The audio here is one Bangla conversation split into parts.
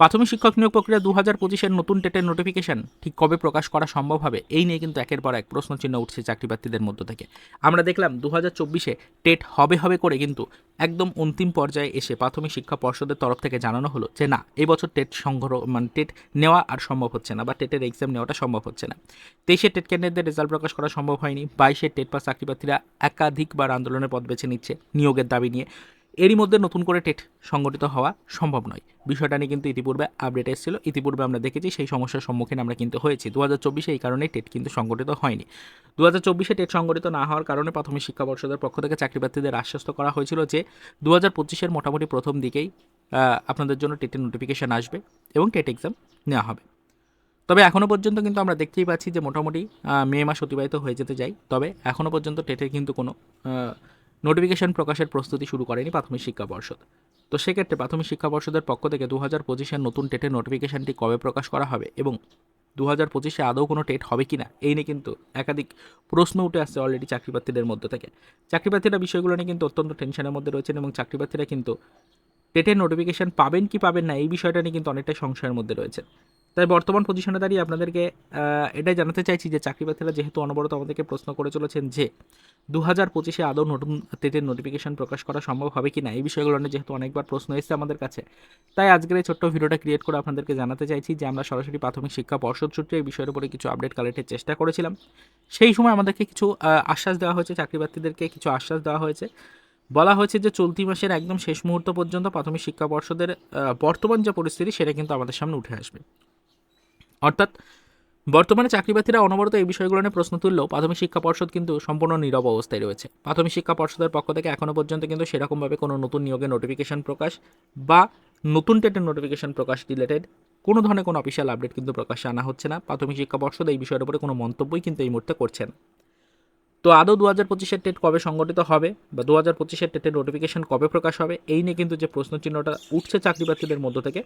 প্রাথমিক শিক্ষক নিয়োগ প্রক্রিয়া দু হাজার পঁচিশের নতুন টেটের নোটিফিকেশন ঠিক কবে প্রকাশ করা সম্ভব হবে, এই নিয়ে কিন্তু একের পর এক প্রশ্নচিহ্ন উঠছে চাকরি প্রার্থীদের মধ্য থেকে। আমরা দেখলাম দু হাজার চব্বিশে টেট হবে হবে করে কিন্তু একদম অন্তিম পর্যায়ে এসে প্রাথমিক শিক্ষা পর্ষদের তরফ থেকে জানানো হলো যে না এবছর টেট সংগ্রহ মানে টেট নেওয়া আর সম্ভব হচ্ছে না বা টেটের এক্সাম নেওয়াটা সম্ভব হচ্ছে না। তেইশে টেট ক্যান্ডিডেটদের রেজাল্ট প্রকাশ করা সম্ভব হয়নি, বাইশে টেট পাস চাকরি প্রার্থীরা একাধিকবার আন্দোলনের পথ বেছে নিচ্ছে নিয়োগের দাবি নিয়ে। এরই মধ্যে নতুন করে টেট সংগঠিত হওয়া সম্ভব নয়। বিষয়টা নিয়ে কিন্তু ইতিপূর্বে আপডেট এসেছিল। ইতিপূর্বে আমরা দেখেছি সেই সমস্যার সম্মুখীন আমরা কিন্তু হয়েছি। দু হাজার চব্বিশে এই কারণে টেট কিন্তু সংগঠিত হয়নি। দু হাজার চব্বিশে টেট সংগঠিত না হওয়ার কারণে প্রাথমিক শিক্ষা পর্ষদের পক্ষ থেকে চাকরি প্রার্থীদের আশ্বস্ত করা হয়েছিল যে দু হাজার পঁচিশের মোটামুটি প্রথম দিকেই আপনাদের জন্য টেটের নোটিফিকেশান আসবে এবং টেট এক্সাম নেওয়া হবে। তবে এখনও পর্যন্ত কিন্তু আমরা দেখতেই পাচ্ছি যে মোটামুটি মে মাস অতিবাহিত হয়ে যেতে যাই তবে এখনও পর্যন্ত টেটের কিন্তু কোনো নোটিফিকেশন প্রকাশের প্রস্তুতি শুরু করেনি প্রাথমিক শিক্ষা পর্ষদ। তো সেক্ষেত্রে প্রাথমিক শিক্ষা পর্ষদের পক্ষ থেকে দু হাজার পঁচিশের নতুন টেটের নোটিফিকেশনটি কবে প্রকাশ করা হবে এবং দু হাজার পঁচিশে আদৌ কোনো টেট হবে কি না এই নিয়ে কিন্তু একাধিক প্রশ্ন উঠে আসছে অলরেডি চাকরিপ্রার্থীদের মধ্যে থেকে। চাকরিপ্রার্থীরা বিষয়গুলো নিয়ে কিন্তু অত্যন্ত টেনশনের মধ্যে রয়েছেন এবং চাকরিপ্রার্থীরা কিন্তু টেটের নোটিফিকেশন পাবেন কি পাবেন না, এই বিষয়টা নিয়ে কিন্তু অনেকটাই সংশয়ের মধ্যে রয়েছে তাই বর্তমান পজিশনে দাঁড়িয়ে আপনাদেরকে এটাই জানাতে চাইছি যে চাকরিপ্রার্থীরা যেহেতু অনবরত আমাদেরকে প্রশ্ন করে চলেছেন যে দু হাজার পঁচিশে আদৌ নতুন টেটের নোটিফিকেশন প্রকাশ করা সম্ভব হবে কি না এই বিষয়গুলো নিয়ে যেহেতু অনেকবার প্রশ্ন এসেছে আমাদের কাছে, তাই আজকের এই ছোট্ট ভিডিওটা ক্রিয়েট করে আপনাদেরকে জানাতে চাইছি যে আমরা সরাসরি প্রাথমিক শিক্ষা পর্ষদ সূত্রে এই বিষয়ের উপরে কিছু আপডেট কালেক্টের চেষ্টা করেছিলাম। সেই সময় আমাদেরকে কিছু আশ্বাস দেওয়া হয়েছে চাকরিপ্রার্থীদেরকে কিছু আশ্বাস দেওয়া হয়েছে। বলা হয়েছে যে চলতি মাসের একদম শেষ মুহূর্ত পর্যন্ত প্রাথমিক শিক্ষা পর্ষদের বর্তমান যে পরিস্থিতি সেটা কিন্তু আমাদের সামনে উঠে আসবে। অর্থাৎ বর্তমানে চাকরিপ্রার্থীরা অনবরত এই বিষয়গুলো নিয়ে প্রশ্ন তুললেও প্রাথমিক শিক্ষা পর্ষদ কিন্তু সম্পূর্ণ নীরব অবস্থায় রয়েছে। প্রাথমিক শিক্ষা পর্ষদের পক্ষ থেকে এখনও পর্যন্ত কিন্তু সেরকমভাবে কোনো নতুন নিয়োগের নোটিফিকেশন প্রকাশ বা নতুন টেটের নোটিফিকেশন প্রকাশ রিলেটেড কোনো ধরনের কোনো অফিসিয়াল আপডেট কিন্তু প্রকাশ্যে আনা হচ্ছে না। প্রাথমিক শিক্ষা পর্ষদ এই বিষয়ের উপরে কোনো মন্তব্যই কিন্তু এই মুহূর্তে করছে না। তো আদৌ দু হাজার পঁচিশের টেট কবে সংগঠিত হবে বা দু হাজার পঁচিশের টেটের নোটিফিকেশন কবে প্রকাশ হবে, এই নিয়ে কিন্তু যে প্রশ্নচিহ্নটা উঠছে চাকরিপ্রার্থীদের মধ্য থেকে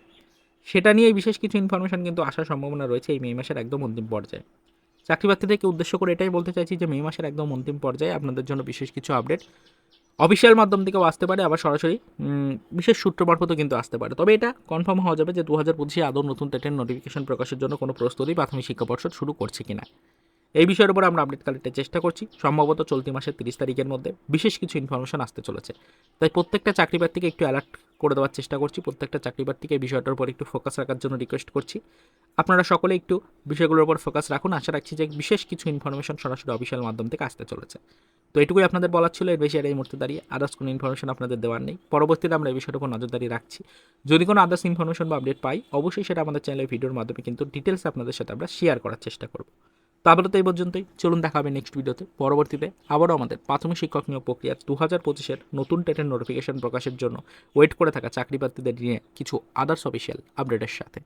সেটা নিয়ে বিশেষ কিছু ইনফরমেশন কিন্তু আসার সম্ভাবনা রয়েছে এই মে মাসের একদম অন্তিম পর্যায়ে। চাকরি প্রার্থীদেরকে উদ্দেশ্য করে এটাই বলতে চাইছি যে মে মাসের একদম অন্তিম পর্যায়ে আপনাদের জন্য বিশেষ কিছু আপডেট অফিসিয়াল মাধ্যম থেকেও আসতে পারে, আবার সরাসরি বিশেষ সূত্র মারফতও কিন্তু আসতে পারে। তবে এটা কনফার্ম হওয়া যাবে যে দু হাজার পঁচিশে আদৌ নতুন টেটের নোটিফিকেশন প্রকাশের জন্য কোনো প্রস্তুতি প্রাথমিক শিক্ষা পর্ষদ শুরু করছে কিনা। এই বিষয়ের উপর আমরা আপডেট কালেক্টের চেষ্টা করছি। সম্ভবত চলতি মাসের তিরিশ তারিখের মধ্যে বিশেষ কিছু ইনফরমেশন আসতে চলেছে। তাই প্রত্যেকটা চাকরি প্রার্থীকে একটু অ্যালার্ট করে দেওয়ার চেষ্টা করছি। প্রত্যেকটা চাকরি প্রার্থীকে এই বিষয়টার উপর একটু ফোকাস রাখার জন্য রিকোয়েস্ট করছি। আপনারা সকলে একটু বিষয়গুলোর উপর ফোকাস রাখুন। আশা রাখছি যে বিশেষ কিছু ইনফরমেশন সরাসরি অফিসিয়াল মাধ্যম থেকে আসতে চলেছে। তো এটুকুই আপনাদের বলার ছিল। এর বেশি আর এই মুহূর্তে দাঁড়িয়ে আদার্স কোনো ইনফরমেশন আপনাদের দেওয়ার নেই। পরবর্তীতে আমরা এই বিষয়ের উপর নজরদারি রাখছি। যদি কোনো আদার্স ইনফরমেশন বা আপডেট পাই, অবশ্যই সেটা আমাদের চ্যানেলের ভিডিওর মাধ্যমে কিন্তু ডিটেলস আপনাদের সাথে আমরা শেয়ার করার চেষ্টা করব। তো আপাতত এই পর্যন্তই। চলুন দেখা হবে নেক্সট ভিডিওতে পরবর্তীতে আবারও আমাদের প্রাথমিক শিক্ষক নিয়োগ প্রক্রিয়া দু হাজার পঁচিশের নতুন টেটের নোটিফিকেশন প্রকাশের জন্য। ওয়েট করে থাকা চাকরি প্রার্থীদের নিয়ে কিছু আদার্স অফিসিয়াল আপডেটের সাথে।